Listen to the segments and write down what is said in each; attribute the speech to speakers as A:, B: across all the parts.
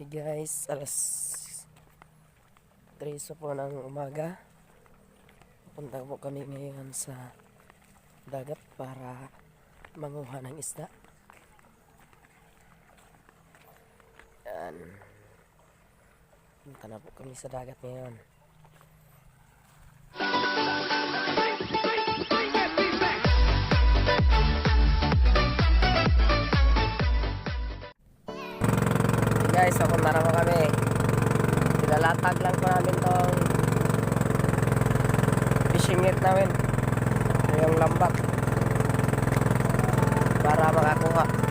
A: Okay guys, alas 3 so po ng umaga. Punta po kami ngayon sa dagat para manguha ng isda. Yan. Punta na po kami sa dagat ngayon. Guys, so kung narama kami, nilalatag lang po namin tong fishing net namin. Yung lambat. Para makakuha.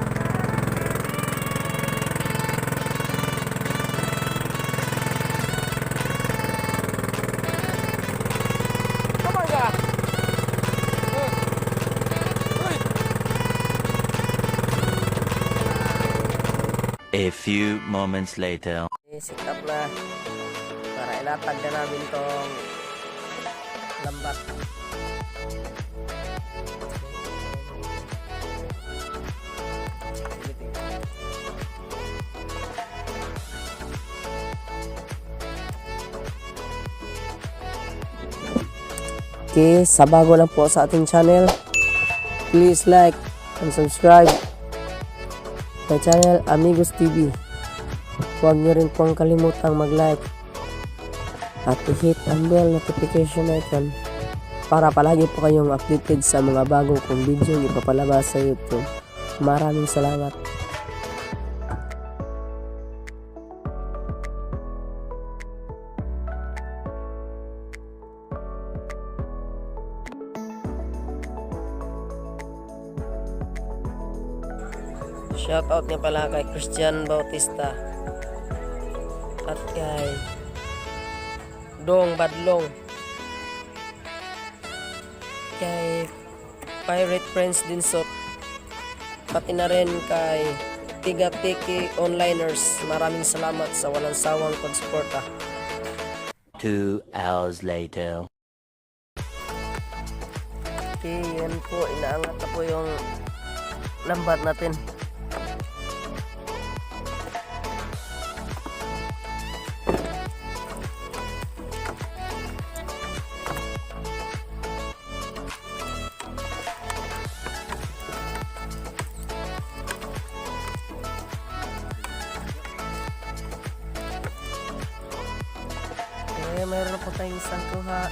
B: A few moments later.
A: I-sit up na para ilatag na namin tong lambat. Okay, sa bago lang po sa ating channel, please like and subscribe my channel Amigos TV. Huwag niyo rin pong kalimutang mag-like at i-hit ang bell notification icon para palagi po kayong updated sa mga bago kong video na ipapalabas sa YouTube. Maraming salamat. Shoutout nga pala kay Christian Bautista. At kay Dong Badlong. Kay Pirate Friends Dinsot. Pati na rin kay Tiga Tiki Onliners. Maraming salamat sa walang sawang pagsuporta.
B: Two hours later.
A: okay yan po. Inaangat na po yung lambat natin Na po tayong isang kuha.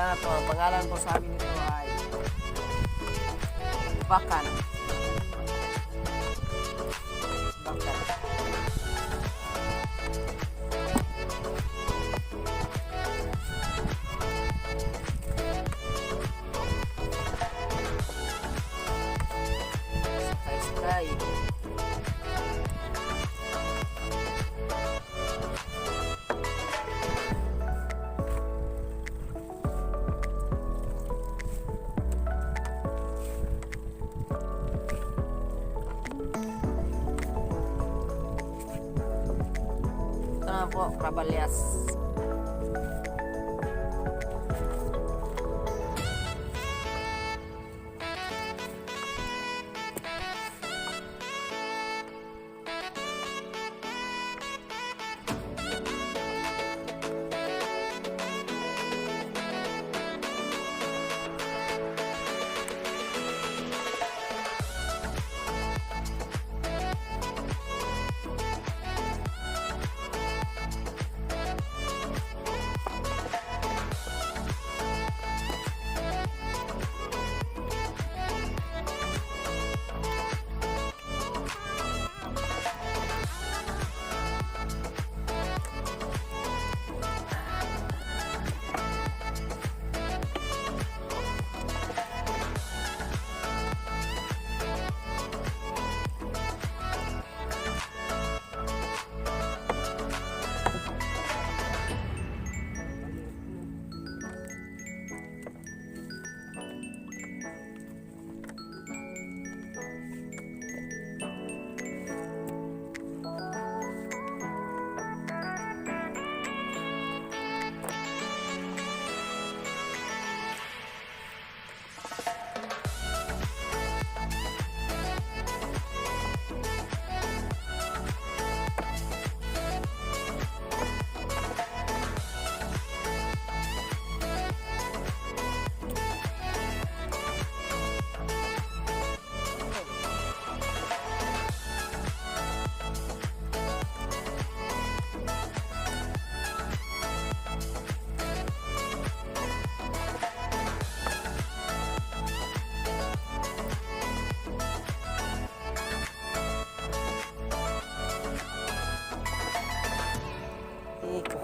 A: Na to. Ang pangalan po sa amin nito ay. Bakan. Ito na po, Rabalyas.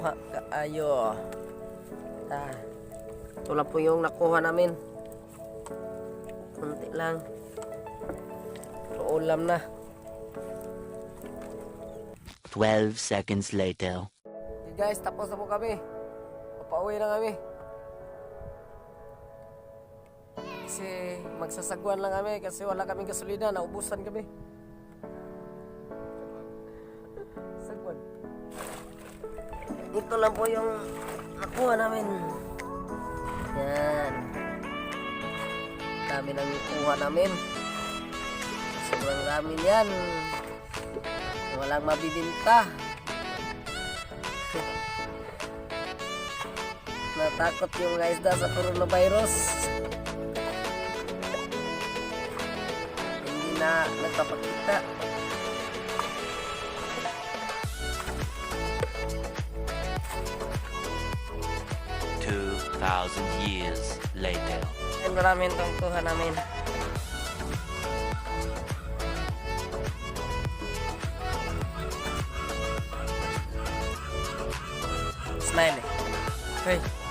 A: Ikuha kaayo. Ta. Ito lang po yung nakuha namin. Kunti lang. Pero ulam na.
B: 12 seconds later.
A: Okay guys, tapos na po kami. Papauwi na kami. Kasi magsasagwan lang kami kasi wala kaming gasolina. Naubusan kami. Ito lang po yung nakuha namin. Yan. Dami nang nakuha namin. Sobrang dami yan. Walang mabibinta. Natakot yung mga isda sa coronavirus. Hindi na nagpapakita.
B: Two thousand years later.
A: Yan maraming itong kuha namin. Smile eh. Hey.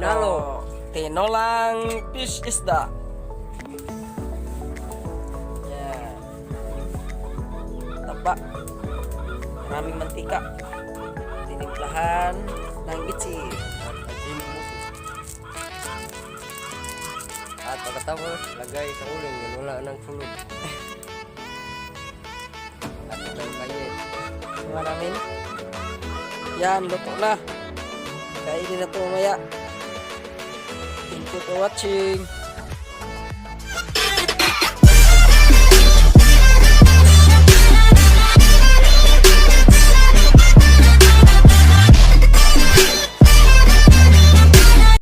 C: Tinalo. Tinolang fish isda. Yan. Taba. Maraming mantika. Tinimplahan ng bitsi.
A: At pagkatapos, lagay sa uling. Yun wala ng sulod. At ito yung kayet.
C: Mga namin. Yan, luto na. Kainin na ito mamaya. You for watching.